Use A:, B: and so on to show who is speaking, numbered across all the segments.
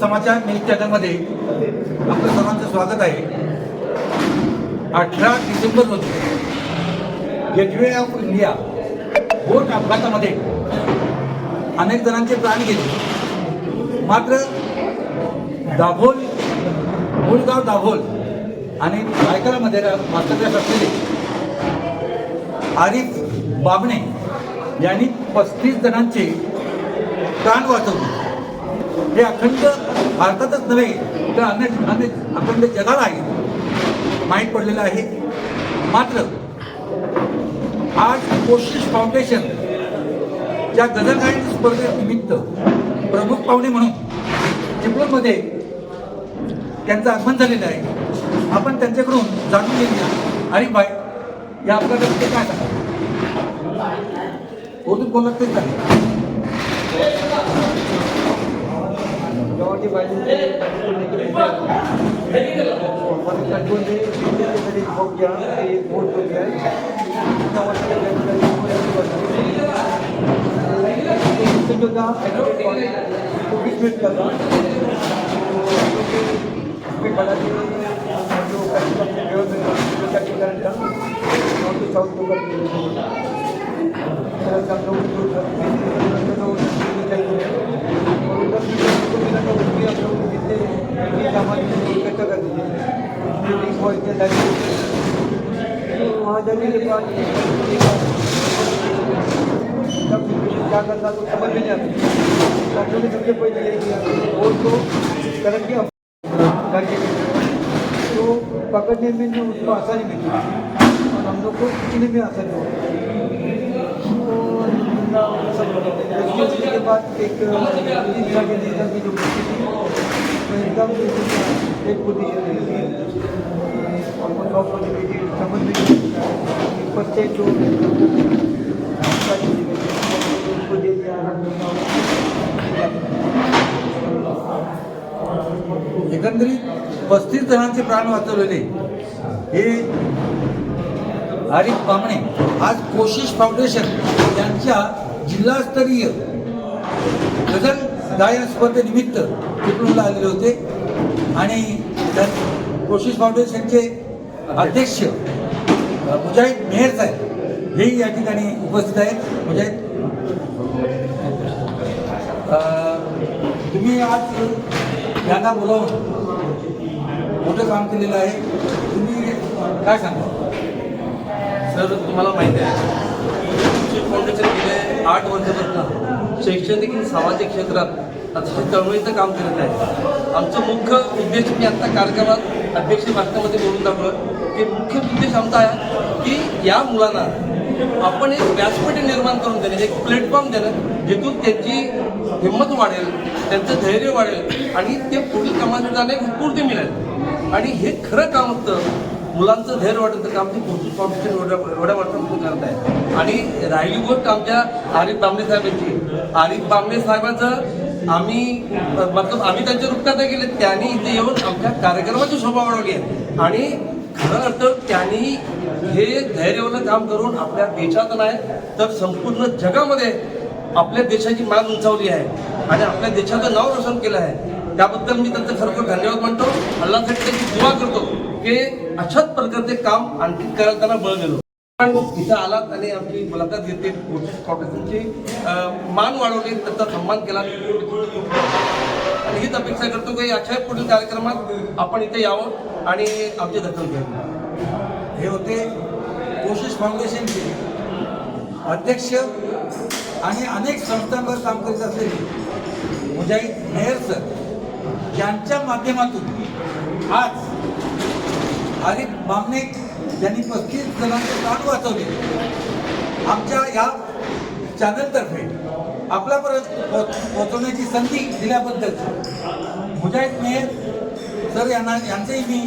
A: समाचार news चॅनलमध्ये आपलं सर्वांचं स्वागत आहे. अठरा डिसेंबर रोजी गेटवे ऑफ इंडिया बोट अपघातामध्ये अनेक जणांचे प्राण गेले. मात्र दाभोल मूळगाव दाभोल आणि रायकरामध्ये वास्तव्यास असलेले आरिफ बाबणे यांनी पस्तीस जणांचे प्राण वाचवले. हे अखंड भारतातच नव्हे तर अनेक अनेक अखंड जगाला आहे. माहीत पडलेलं आहे. मात्र आज कोशिश फाउंडेशन ज्या गजल गायन स्पर्धेनिमित्त प्रमुख पाहुणे म्हणून चिपळूणमध्ये त्यांचं आगमन झालेलं आहे. आपण त्यांच्याकडून जाणून घेऊया. आणि बाय या अपघाताबद्दल काय सांगा उर्दूत बोलत तेच आहे
B: गावाची बाजूचे कंट्रोल से हो गया ये वोट हो गया जो था तो मिनट का था उसमें बड़ा तो पकड़ने में ना उसको आसानी मिली और हम लोग को खींचने में आसानी हो के बाद एक जो एकदम एक पोजीशन आपण वो नौ पोजीशन
A: एकंदरीत पस्तीस जणांचे प्राण वाचवलेले हे आरिफ बामणे आज कोशिश फाउंडेशन यांच्या जिल्हास्तरीय गझल गायन स्पर्धेनिमित्त चिपळूणला आलेले होते. आणि त्या- कोशिश फाउंडेशनचे अध्यक्ष मुजाहिद मेहर साहेब हेही या ठिकाणी उपस्थित आहेत. मुजाहिद तुम्ही आज यांना बोलावून मोठं काम केलेलं आहे. तुम्ही काय सांगा
C: सर तुम्हाला माहिती आहे शिव फाउंडेशन गेले आठ वर्षापासून. शैक्षणिक आणि सामाजिक क्षेत्रात अतिशय तळमळीचं काम करत आहे आमचं मुख्य उद्देश मी आत्ता कार्यक्रमात अध्यक्ष भाषणामध्ये बोलून दाखवलं. की मुख्य उद्देश आमचा आहे की या मुलांना आपण एक व्यासपीठ निर्माण करून देणे एक प्लॅटफॉर्म देणं जिथून त्यांची हिंमत वाढेल त्यांचं धैर्य वाढेल आणि ते पुढील कामासाठी जाणे उत्पूर्ती मिळेल. आणि हे खरं काम असतं मुलांचं धैर्य वाटतं काम ते कोचिंग फाउंडेशन एवढ्या एवढ्या वर्षापासून करत आहे आणि राहिली गोष्ट आमच्या आरिफ बांबे साहेबांची. आरिफ बांबे साहेबांचं आम्ही मतलब आम्ही त्यांच्या रूपात नाही गेले त्यांनी इथे येऊन आमच्या कार्यक्रमाची शोभा वाढवली आहे. आणि खरं अर्थ त्यांनी हे धैर्यवलं काम करून आपल्या देशात नाही तर संपूर्ण जगामध्ये आपल्या देशाची मान उंचावली आहे. आणि आपल्या देशाचं नाव रोशन केलं आहे. त्याबद्दल मी त्यांचं खरोखर धन्यवाद मानतो. अल्लासाठी त्यांची दुवा करतो की अशाच प्रकारचे काम आणखी करायला त्यांना बळ गेलो पण इथं आलात आणि आमची मुलाखत घेतली. कोचिंग फाउंडेशनची मान वाढवली त्यांचा सन्मान केला. आणि हीच अपेक्षा करतो की अशा पुढील कार्यक्रमात आपण इथे यावं आणि आमची दखल घ्यावी
A: हे होते कोशिश फाउंडेशनचे अध्यक्ष आणि अनेक संस्थांवर काम करीत असलेले मुजाहिद मेहर सर यांच्या माध्यमातून आज हरित बामणे त्यांनी पस्तीस जणांचे प्राण वाचवले. आमच्या या चॅनलतर्फे आपल्यापर्यंत परत पोहोचवण्याची संधी दिल्याबद्दल मुजाहिद मेहर सर यांना यांचेही मी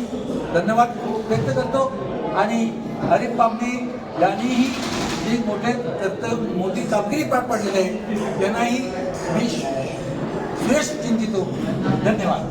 A: धन्यवाद व्यक्त करतो. आणि हरीफ बामणे यांनीही जे मोठे कर्तव्य मोठी कामगिरी पार पाडलेली आहे त्यांनाही मी श्रेष्ठ चिंतितो. धन्यवाद.